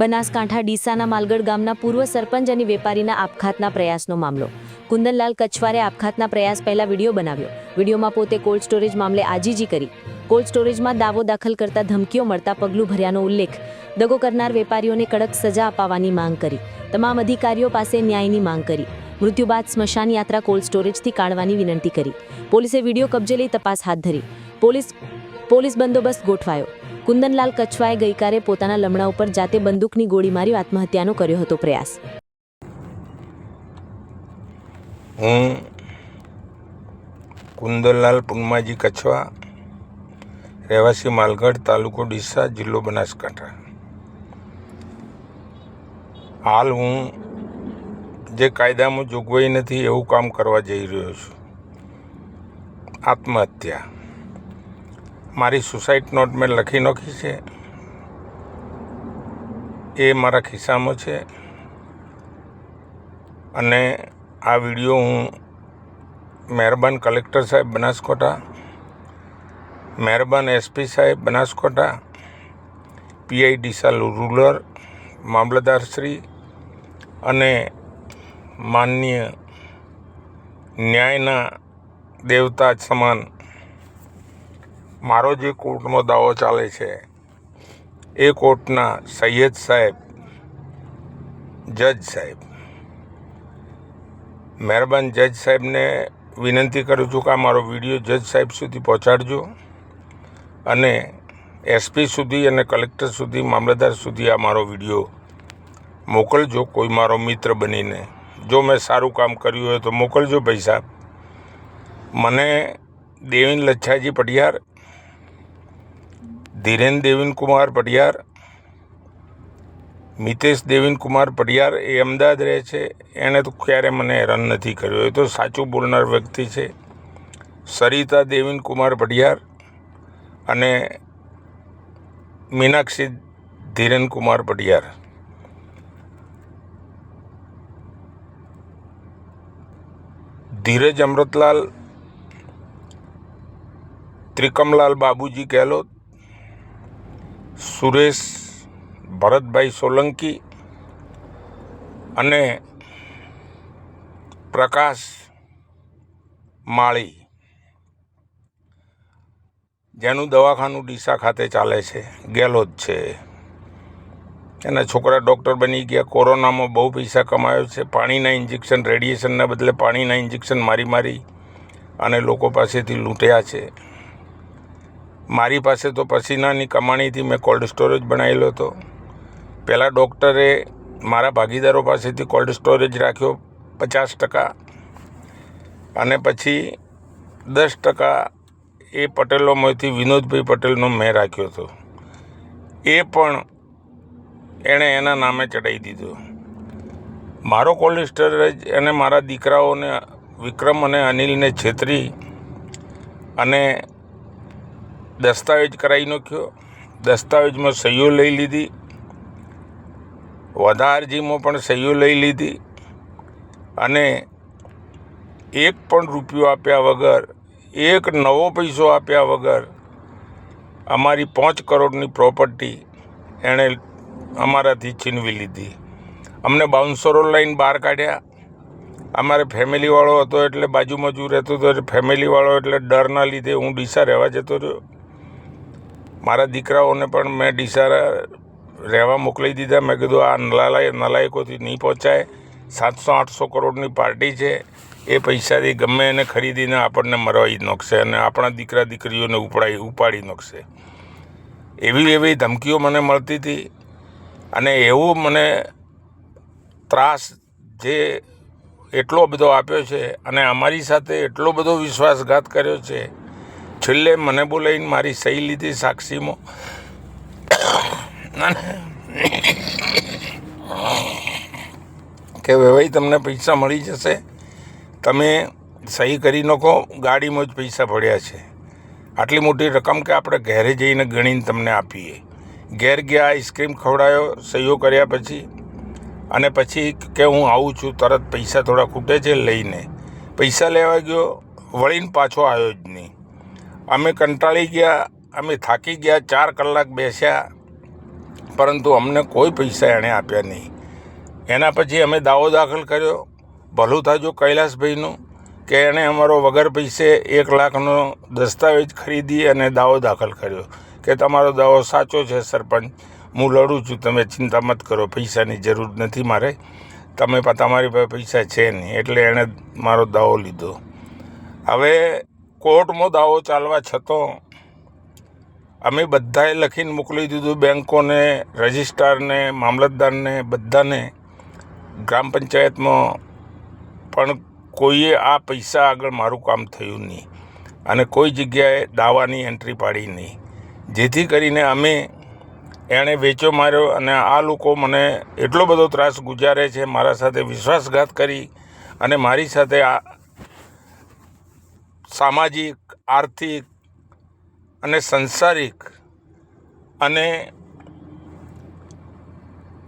બનાસકાંઠા ડીસાના માલગઢ ગામના પૂર્વ સરપંચ અને વેપારીના આપઘાતના પ્રયાસનો મામલો. કુંદનલાલ કચવારે આપઘાતના પ્રયાસ પહેલા વીડિયો બનાવ્યો. વિડીયોમાં પોતે કોલ્ડ સ્ટોરેજ મામલે આજીજી કરી. કોલ્ડ સ્ટોરેજમાં દાવો દાખલ કરતા ધમકીઓ મળતા પગલું ભર્યાનો ઉલ્લેખ. દગો કરનાર વેપારીઓને કડક સજા અપાવવાની માંગ કરી. તમામ અધિકારીઓ પાસે ન્યાયની માંગ કરી. મૃત્યુ બાદ સ્મશાન યાત્રા કોલ્ડ સ્ટોરેજથી કાઢવાની વિનંતી કરી. પોલીસે વીડિયો કબજે લઈ તપાસ હાથ ધરી. પોલીસ પોલીસ બંદોબસ્ત ગોઠવાયો. કુંદનલાલ કચ્છવાએ ગઈકાલે પોતાના લમણા ઉપર જાતે બંદૂકની ગોળી મારી આત્મહત્યાનો કર્યો હતો પ્રયાસ. હું કુંદનલાલ પુન્માજી કચ્છવા રહેવાસી માલગઢ તાલુકો ડીસા, જિલ્લો બનાસકાંઠા. હાલ હું જે કાયદામાં જોગવાઈ નથી એવું કામ કરવા જઈ રહ્યો છું. આત્મહત્યા. મારી સુસાઇડ નોટ મેં લખી નાખી છે. એ મારા ખિસ્સામાં છે. અને આ વીડિયો હું મહેરબાન કલેક્ટર સાહેબ બનાસકોટા મહેરબાન એસપી સાહેબ બનાસકોટા પીઆઈ ડીસા રૂરલ મામલતદારશ્રી અને માનનીય ન્યાયના દેવતા સમાન મારો જે કોર્ટનો દાવો ચાલે છે, એ કોર્ટના સૈયદ સાહેબ, જજ સાહેબ. મહેરબાન જજ સાહેબને વિનંતી કરું છું કે આ મારો વીડિયો જજ સાહેબ સુધી પહોંચાડજો અને એસપી સુધી અને કલેક્ટર સુધી, મામલતદાર સુધી આ મારો વીડિયો મોકલજો, કોઈ મારો મિત્ર બનીને. જો મેં સારું કામ કર્યું હોય તો મોકલજો પૈસા. મને દેવીન લચ્છાજી પટિયાર ધીરેન દેવીનકુમાર પટિયાર, મિતેશ દેવીનકુમાર પટિયાર એ અમદાવાદ રહે છે. એણે તો ક્યારે મને હેરાન નથી કર્યો. એ તો સાચું બોલનાર વ્યક્તિ છે. સરિતા દેવીનકુમાર પટિયાર અને મીનાક્ષી ધીરેન કુમાર પટિયાર. ધીરજ અમૃતલાલ, ત્રિકમલાલ બાબુજી ગેહલોત સુરેશ ભરતભાઈ સોલંકી અને પ્રકાશ માળી, જેનું દવાખાનું ડીસા ખાતે ચાલે છે ગેલોદ છે. એના છોકરા ડૉક્ટર બની ગયા. કોરોનામાં બહુ પૈસા કમાયો છે. પાણીના ઇન્જેક્શન, રેડિયેશનના બદલે પાણીના ઇન્જેક્શન મારી મારી અને લોકો પાસેથી લૂંટ્યા છે. મારી પાસે તો પસીનાની કમાણીથી મેં કોલ્ડ સ્ટોરેજ બનાવેલો હતો. પહેલાં ડૉક્ટરે મારા ભાગીદારો પાસેથી કોલ્ડ સ્ટોરેજ રાખ્યો પચાસ ટકા અને પછી દસ ટકા એ પટેલોમાંથી વિનોદભાઈ પટેલનો મેં રાખ્યો હતો. એ પણ એણે એના નામે ચડાવી દીધો. મારો કોલ્ડ સ્ટોરેજ અને મારા દીકરાઓને વિક્રમ અને અનિલને છેતરી અને દસ્તાવેજ કરાવી નાખ્યો. દસ્તાવેજમાં સહીઓ લઈ લીધી. વધારજીમાં પણ સહીઓ લઈ લીધી અને એક પણ રૂપિયો આપ્યા વગર, એક નવો પૈસો આપ્યા વગર અમારી પાંચ કરોડની પ્રોપર્ટી એણે અમારાથી છીનવી લીધી. અમને બાઉન્સરો લઈને બહાર કાઢ્યા. અમારે ફેમિલીવાળો હતો એટલે બાજુમાં જ રહેતો હતો ફેમિલીવાળો એટલે ડરના લીધે હું ડીસા રહેવા જતો રહ્યો. મારા દીકરાઓને પણ મેં ડિસારા રહેવા મોકલી દીધા. મેં કીધું, આ નલાલાય નલાયકોથી નહીં પહોંચાય. સાતસો, આઠસો કરોડની પાર્ટી છે. એ પૈસાથી ગમે એને ખરીદીને આપણને મરવાઈ નોખશે અને આપણા દીકરા દીકરીઓને ઉપાડી ઉપાડી નોખશે. એવી એવી ધમકીઓ મને મળતી હતી અને એવો મને ત્રાસ જે એટલો બધો આપ્યો છે અને અમારી સાથે એટલો બધો વિશ્વાસઘાત કર્યો છે છેલ્લે મને બોલાવીને મારી સહી લીધી સાક્ષીમાં. અને કે ભાઈ તમને પૈસા મળી જશે. તમે સહી કરી નાખો, ગાડીમાં જ પૈસા પડ્યા છે. આટલી મોટી રકમ કે આપણે ઘરે જઈને ગણીને તમને આપીએ. ઘેર ગયા, આઈસ્ક્રીમ ખવડાયો, સહીઓ કર્યા પછી. અને પછી કે હું આવું છું, તરત પૈસા થોડા ખૂટે છે લઈને. પૈસા લેવા ગયો, વળીને પાછો આવ્યો જ નહીં. અમે કંટાળી ગયા, અમે થાકી ગયા, ચાર કલાક બેસ્યા, પરંતુ અમને કોઈ પૈસા એણે આપ્યા નહીં. એના પછી અમે દાવો દાખલ કર્યો, ભલું થાજો કૈલાસભાઈનું, કે એણે અમારો વગર પૈસે એક લાખનો દસ્તાવેજ ખરીદી અને દાવો દાખલ કર્યો, કે તમારો દાવો સાચો છે સરપંચ, હું લડું છું, તમે ચિંતા મત કરો, પૈસાની જરૂર નથી મારે, તમે તમારી પાસે પૈસા છે નહીં, એટલે એણે મારો દાવો લીધો. હવે કોર્ટમાં દાવો ચાલવા છતાં અમે બધાએ લખીને મોકલી દીધું બેંકોને, રજિસ્ટ્રારને, મામલતદારને, બધાને. ગ્રામ પંચાયતમાં પણ કોઈએ આ પૈસા આગળ મારું કામ થયું નહીં. અને કોઈ જગ્યાએ દાવાની એન્ટ્રી પાડી નહીં. જેથી કરીને અમે એણે વેચો માર્યો અને આ લોકો મને એટલો બધો ત્રાસ ગુજારે છે, મારા સાથે વિશ્વાસઘાત કરી અને મારી સાથે આ સામાજિક આર્થિક અને સંસારિક અને